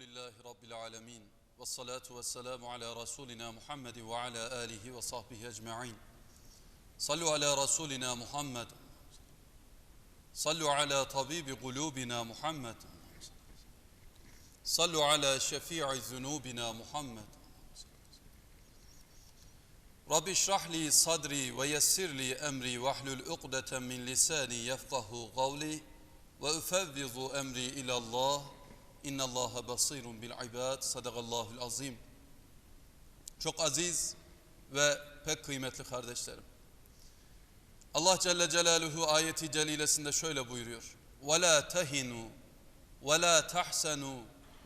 لله رب العالمين والصلاة والسلام على رسولنا محمد وعلى آله وصحبه أجمعين. صلوا على رسولنا محمد. صلوا على طبيب قلوبنا محمد. صلوا على شفيع ذنوبنا محمد. رب اشرح لي صدري ويسر لي أمري واحلل عقدة من لساني يفقه قولي وأفوض أمري إلى الله. İnna Allaha basirun bil ibad. Sadakallahul azim. Çok aziz ve pek kıymetli kardeşlerim. Allah Celle Celaluhu ayeti celilesinde şöyle buyuruyor. Ve la tahsenu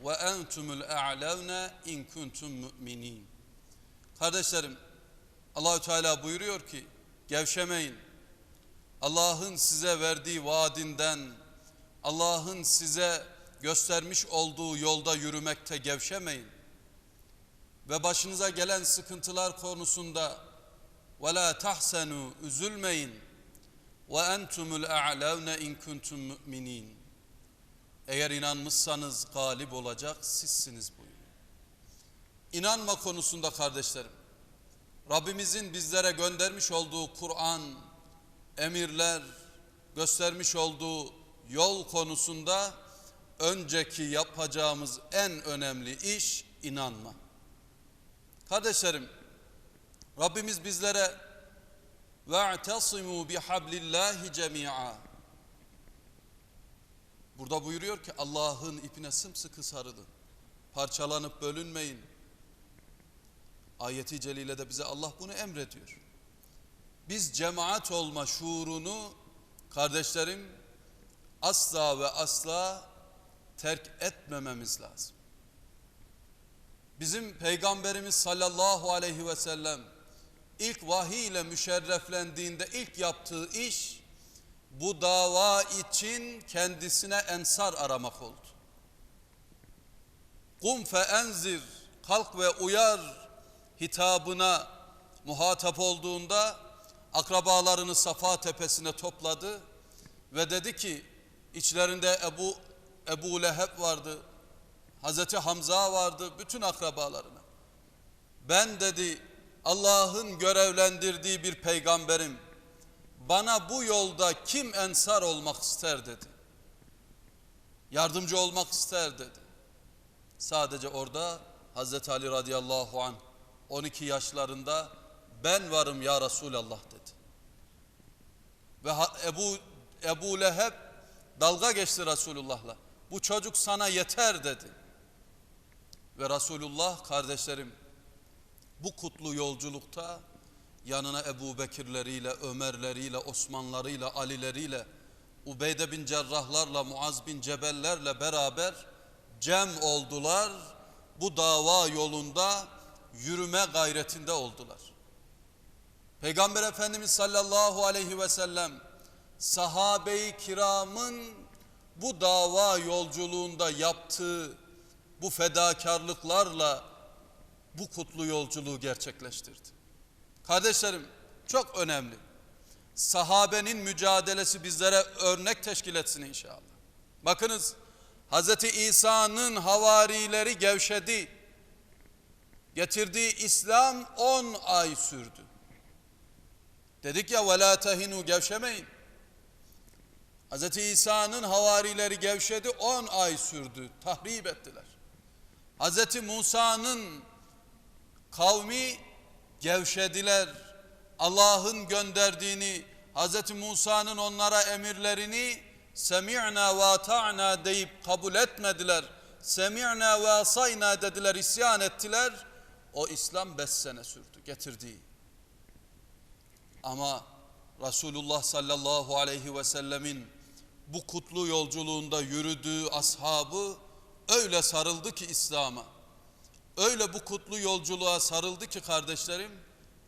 ve entumul a'lavna in kuntum mu'minin. Kardeşlerim, Allahü Teala buyuruyor ki gevşemeyin. Allah'ın size verdiği vaadinden, Allah'ın size göstermiş olduğu yolda yürümekte gevşemeyin. Ve başınıza gelen sıkıntılar konusunda وَلَا تَحْسَنُوا Üzülmeyin. وَاَنْتُمُ الْاَعْلَوْنَ اِنْ كُنْتُمْ مُؤْمِنِينَ Eğer inanmışsanız galip olacak sizsiniz buyuruyor. İnanma konusunda kardeşlerim, Rabbimizin bizlere göndermiş olduğu Kur'an, emirler, göstermiş olduğu yol konusunda önceki yapacağımız en önemli iş inanma. Kardeşlerim, Rabbimiz bizlere ve'tasimu bihablillahi cemi'a. Burada buyuruyor ki Allah'ın ipine sımsıkı sarılın. Parçalanıp bölünmeyin. Ayeti celilede bize Allah bunu emrediyor. Biz cemaat olma şuurunu kardeşlerim asla ve asla terk etmememiz lazım. Bizim Peygamberimiz sallallahu aleyhi ve sellem ilk vahiy ile müşerreflendiğinde ilk yaptığı iş bu dava için kendisine ensar aramak oldu. Kum fe enzir, kalk ve uyar hitabına muhatap olduğunda akrabalarını Safa tepesine topladı ve dedi ki içlerinde Ebu Ebu Leheb vardı, Hazreti Hamza vardı, bütün akrabalarına. Ben dedi Allah'ın görevlendirdiği bir peygamberim. Bana bu yolda kim ensar olmak ister dedi. Yardımcı olmak ister dedi. Sadece orada Hazreti Ali radıyallahu an 12 yaşlarında ben varım ya Resulallah dedi. Ve Ebu Ebu Leheb dalga geçti Resulullah'la. Bu çocuk sana yeter dedi. Ve Resulullah kardeşlerim bu kutlu yolculukta yanına Ebu Bekirleriyle, Ömerleriyle, Osmanlarıyla, Alileriyle, Ubeyde bin Cerrahlarla, Muaz bin Cebellerle beraber cem oldular. Bu dava yolunda yürüme gayretinde oldular. Peygamber Efendimiz sallallahu aleyhi ve sellem sahabe-i kiramın bu dava yolculuğunda yaptığı bu fedakarlıklarla bu kutlu yolculuğu gerçekleştirdi. Kardeşlerim çok önemli. Sahabenin mücadelesi bizlere örnek teşkil etsin inşallah. Bakınız Hz. İsa'nın havarileri gevşedi. Getirdiği İslam 10 ay sürdü. Dedik ya la tehinu gevşemeyin. Hz. İsa'nın havarileri gevşedi 10 ay sürdü. Tahrip ettiler. Hz. Musa'nın kavmi gevşediler. Allah'ın gönderdiğini, Hz. Musa'nın onlara emirlerini semi'na ve ta'na deyip kabul etmediler. Semi'na ve asayna dediler, isyan ettiler. O İslam beş sene sürdü, getirdiği. Ama Resulullah sallallahu aleyhi ve sellemin bu kutlu yolculuğunda yürüdüğü ashabı öyle sarıldı ki İslam'a. Öyle bu kutlu yolculuğa sarıldı ki kardeşlerim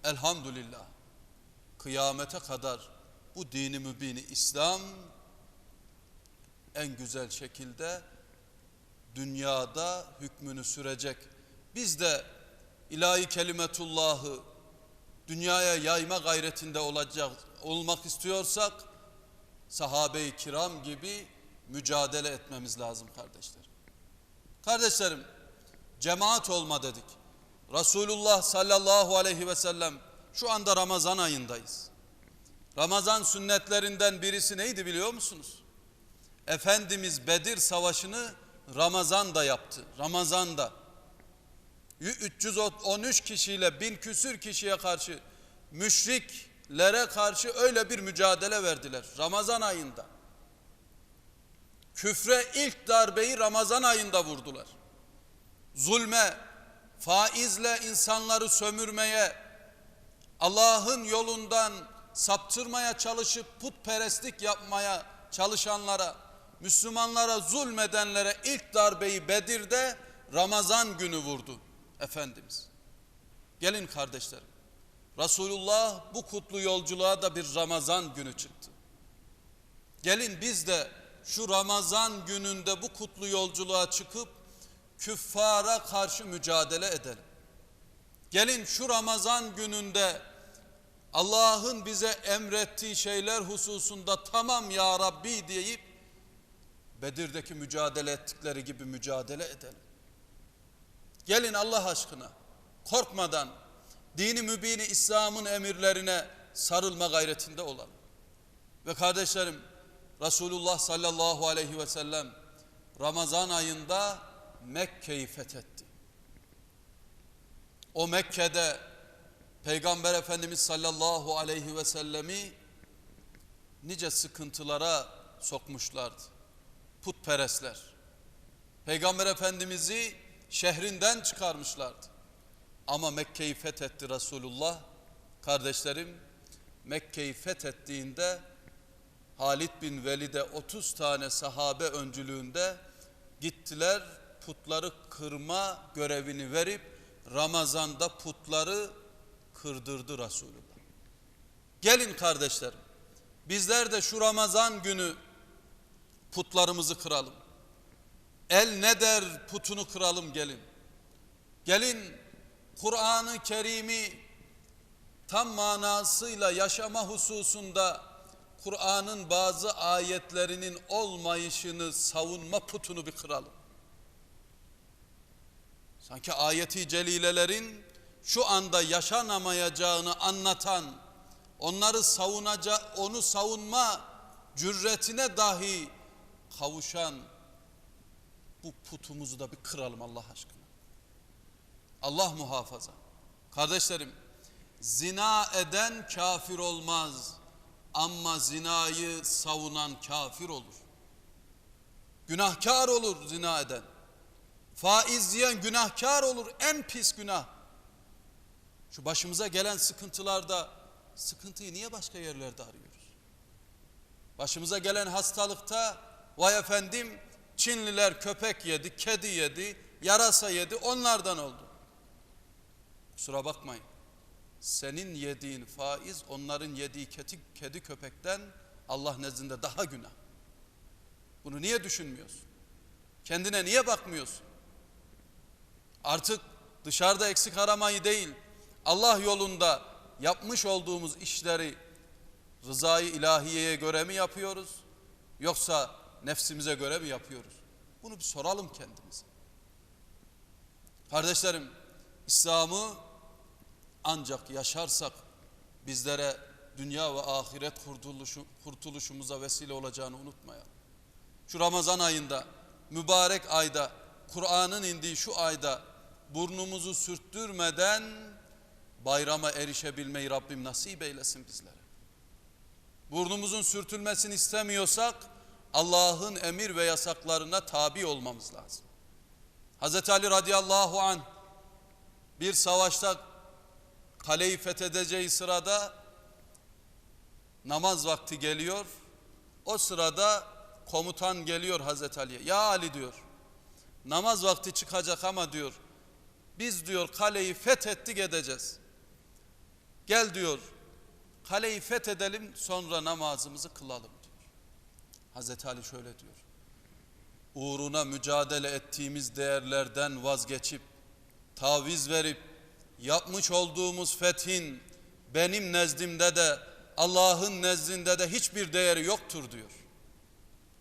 elhamdülillah kıyamete kadar bu dini mübini İslam en güzel şekilde dünyada hükmünü sürecek. Biz de ilahi kelimetullahı dünyaya yayma gayretinde olacak olmak istiyorsak sahabe-i kiram gibi mücadele etmemiz lazım kardeşler. Kardeşlerim, cemaat olma dedik. Resulullah sallallahu aleyhi ve sellem şu anda Ramazan ayındayız. Ramazan sünnetlerinden birisi neydi biliyor musunuz? Efendimiz Bedir Savaşı'nı Ramazan'da yaptı. Ramazan'da. 313 kişiyle bin küsür kişiye karşı müşriklere karşı öyle bir mücadele verdiler. Ramazan ayında. Küfre ilk darbeyi Ramazan ayında vurdular. Zulme, faizle insanları sömürmeye, Allah'ın yolundan saptırmaya çalışıp putperestlik yapmaya çalışanlara, Müslümanlara zulmedenlere ilk darbeyi Bedir'de Ramazan günü vurdu Efendimiz. Gelin kardeşlerim. Resulullah bu kutlu yolculuğa da bir Ramazan günü çıktı. Gelin biz de şu Ramazan gününde bu kutlu yolculuğa çıkıp küffara karşı mücadele edelim. Gelin şu Ramazan gününde Allah'ın bize emrettiği şeyler hususunda tamam ya Rabbi deyip Bedir'deki mücadele ettikleri gibi mücadele edelim. Gelin Allah aşkına korkmadan dini mübini İslam'ın emirlerine sarılma gayretinde olalım. Ve kardeşlerim Resulullah sallallahu aleyhi ve sellem Ramazan ayında Mekke'yi fethetti. O Mekke'de Peygamber Efendimiz sallallahu aleyhi ve sellemi nice sıkıntılara sokmuşlardı. Putperestler. Peygamber Efendimiz'i şehrinden çıkarmışlardı. Ama Mekke'yi fethetti Resulullah. Kardeşlerim Mekke'yi fethettiğinde Halid bin Velid'e 30 tane sahabe öncülüğünde gittiler putları kırma görevini verip Ramazan'da putları kırdırdı Resulullah. Gelin kardeşlerim bizler de şu Ramazan günü putlarımızı kıralım. El ne der putunu kıralım gelin. Gelin Kur'an-ı Kerim'i tam manasıyla yaşama hususunda Kur'an'ın bazı ayetlerinin olmayışını savunma putunu bir kıralım. Sanki ayeti celilelerin şu anda yaşanamayacağını anlatan, onları savunacak, onu savunma cüretine dahi kavuşan bu putumuzu da bir kıralım Allah aşkına. Allah muhafaza. Kardeşlerim, zina eden kafir olmaz ama zinayı savunan kafir olur. Günahkar olur zina eden. Faiz yiyen günahkar olur, en pis günah. Şu başımıza gelen sıkıntılarda sıkıntıyı niye başka yerlerde arıyoruz? Başımıza gelen hastalıkta vay efendim Çinliler köpek yedi, kedi yedi, yarasa yedi onlardan oldu. Kusura bakmayın. Senin yediğin faiz onların yediği kedi, kedi köpekten Allah nezdinde daha günah. Bunu niye düşünmüyorsun? Kendine niye bakmıyorsun? Artık dışarıda eksik aramayı değil, Allah yolunda yapmış olduğumuz işleri rızayı ilahiyeye göre mi yapıyoruz? Yoksa nefsimize göre mi yapıyoruz? Bunu bir soralım kendimize. Kardeşlerim, İslam'ı ancak yaşarsak bizlere dünya ve ahiret kurtuluşu, kurtuluşumuza vesile olacağını unutmayalım. Şu Ramazan ayında, mübarek ayda, Kur'an'ın indiği şu ayda burnumuzu sürttürmeden bayrama erişebilmeyi Rabbim nasip eylesin bizlere. Burnumuzun sürtülmesini istemiyorsak Allah'ın emir ve yasaklarına tabi olmamız lazım. Hazreti Ali radıyallahu an bir savaşta kaleyi fethedeceği sırada namaz vakti geliyor. O sırada komutan geliyor Hazreti Ali'ye. Ya Ali diyor. Namaz vakti çıkacak ama diyor. Biz diyor kaleyi fethettik edeceğiz. Gel diyor. Kaleyi fethedelim sonra namazımızı kılalım diyor. Hazreti Ali şöyle diyor. Uğruna mücadele ettiğimiz değerlerden vazgeçip taviz verip yapmış olduğumuz fethin benim nezdimde de Allah'ın nezdinde de hiçbir değeri yoktur diyor.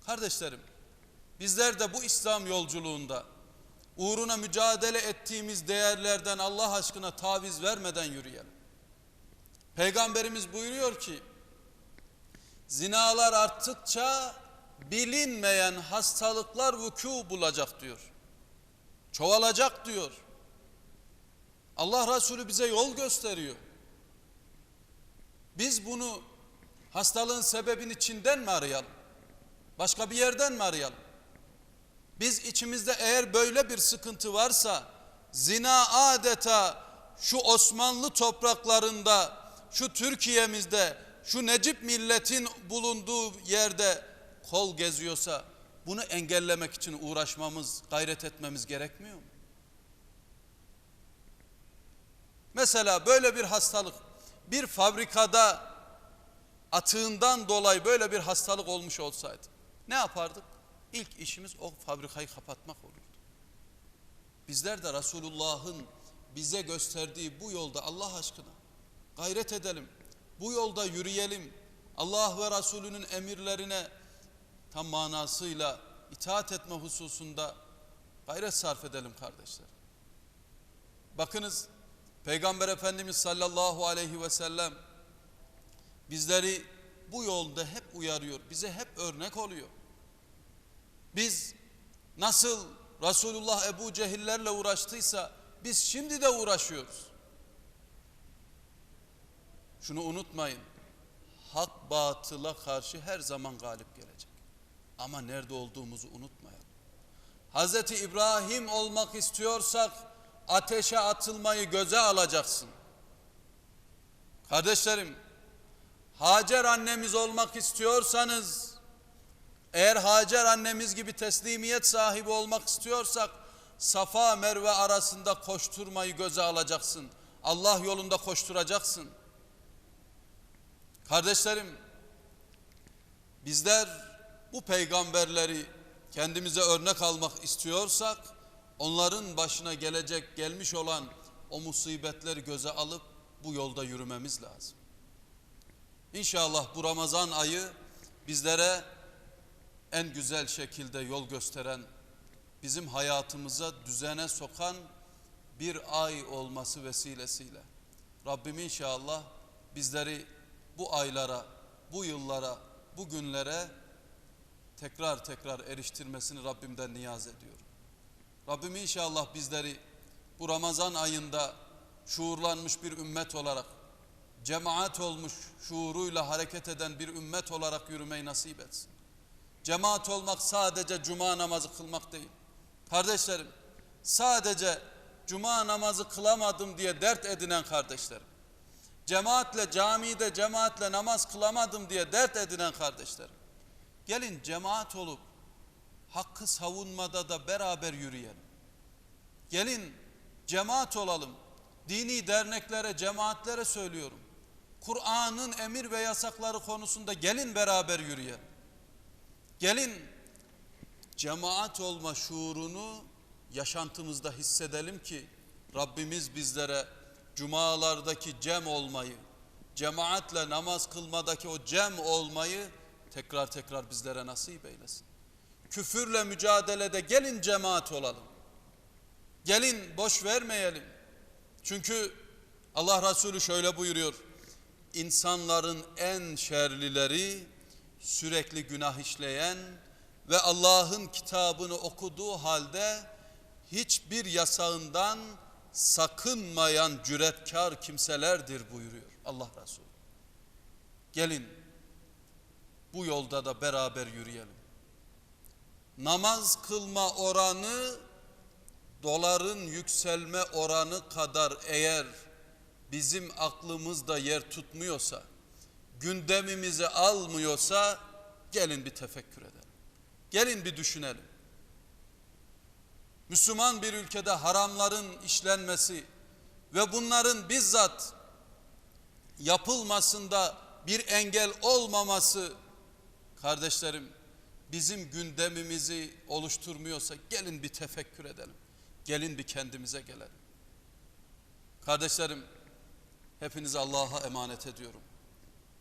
Kardeşlerim bizler de bu İslam yolculuğunda uğruna mücadele ettiğimiz değerlerden Allah aşkına taviz vermeden yürüyelim. Peygamberimiz buyuruyor ki zinalar arttıkça bilinmeyen hastalıklar vuku bulacak diyor. Çoğalacak diyor. Allah Resulü bize yol gösteriyor. Biz bunu hastalığın sebebin içinden mi arayalım? Başka bir yerden mi arayalım? Biz içimizde eğer böyle bir sıkıntı varsa zina adeta şu Osmanlı topraklarında, şu Türkiye'mizde, şu Necip milletin bulunduğu yerde kol geziyorsa bunu engellemek için uğraşmamız, gayret etmemiz gerekmiyor mu? Mesela böyle bir hastalık bir fabrikada atığından dolayı böyle bir hastalık olmuş olsaydı ne yapardık? İlk işimiz o fabrikayı kapatmak olurdu. Bizler de Resulullah'ın bize gösterdiği bu yolda Allah aşkına gayret edelim. Bu yolda yürüyelim. Allah ve Resulünün emirlerine tam manasıyla itaat etme hususunda gayret sarf edelim kardeşler. Bakınız Peygamber Efendimiz sallallahu aleyhi ve sellem bizleri bu yolda hep uyarıyor. Bize hep örnek oluyor. Biz nasıl Resulullah Ebu Cehillerle uğraştıysa biz şimdi de uğraşıyoruz. Şunu unutmayın. Hak batıla karşı her zaman galip gelecek. Ama nerede olduğumuzu unutmayalım. Hazreti İbrahim olmak istiyorsak ateşe atılmayı göze alacaksın. Kardeşlerim, Hacer annemiz olmak istiyorsanız, eğer Hacer annemiz gibi teslimiyet sahibi olmak istiyorsak, Safa Merve arasında koşturmayı göze alacaksın. Allah yolunda koşturacaksın. Kardeşlerim, bizler bu peygamberleri kendimize örnek almak istiyorsak, onların başına gelecek, gelmiş olan o musibetleri göze alıp bu yolda yürümemiz lazım. İnşallah bu Ramazan ayı bizlere en güzel şekilde yol gösteren, bizim hayatımıza düzene sokan bir ay olması vesilesiyle Rabbim inşallah bizleri bu aylara, bu yıllara, bu günlere tekrar tekrar eriştirmesini Rabbimden niyaz ediyorum. Rabbim inşallah bizleri bu Ramazan ayında şuurlanmış bir ümmet olarak, cemaat olmuş şuuruyla hareket eden bir ümmet olarak yürümeyi nasip etsin. Cemaat olmak sadece cuma namazı kılmak değil. Kardeşlerim, sadece cuma namazı kılamadım diye dert edinen kardeşlerim. Cemaatle camide cemaatle namaz kılamadım diye dert edinen kardeşlerim. Gelin cemaat olup hakkı savunmada da beraber yürüyelim. Gelin cemaat olalım. Dini derneklere, cemaatlere söylüyorum. Kur'an'ın emir ve yasakları konusunda gelin beraber yürüyelim. Gelin cemaat olma şuurunu yaşantımızda hissedelim ki Rabbimiz bizlere cumalardaki cem olmayı, cemaatle namaz kılmadaki o cem olmayı tekrar tekrar bizlere nasip eylesin. Küfürle mücadelede gelin cemaat olalım. Gelin boş vermeyelim. Çünkü Allah Resulü şöyle buyuruyor. İnsanların en şerlileri sürekli günah işleyen ve Allah'ın kitabını okuduğu halde hiçbir yasağından sakınmayan cüretkar kimselerdir buyuruyor Allah Resulü. Gelin bu yolda da beraber yürüyelim. Namaz kılma oranı doların yükselme oranı kadar eğer bizim aklımızda yer tutmuyorsa, gündemimizi almıyorsa gelin bir tefekkür edelim. Gelin bir düşünelim. Müslüman bir ülkede haramların işlenmesi ve bunların bizzat yapılmasında bir engel olmaması kardeşlerim bizim gündemimizi oluşturmuyorsa gelin bir tefekkür edelim. Gelin bir kendimize gelelim. Kardeşlerim hepinizi Allah'a emanet ediyorum.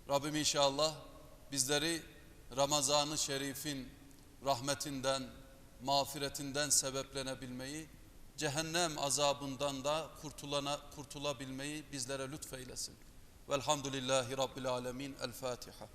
Rabbim inşallah bizleri Ramazan-ı Şerif'in rahmetinden, mağfiretinden sebeplenebilmeyi cehennem azabından da kurtulana, kurtulabilmeyi bizlere lütfeylesin. Velhamdülillahi Rabbil Alemin. El Fatiha.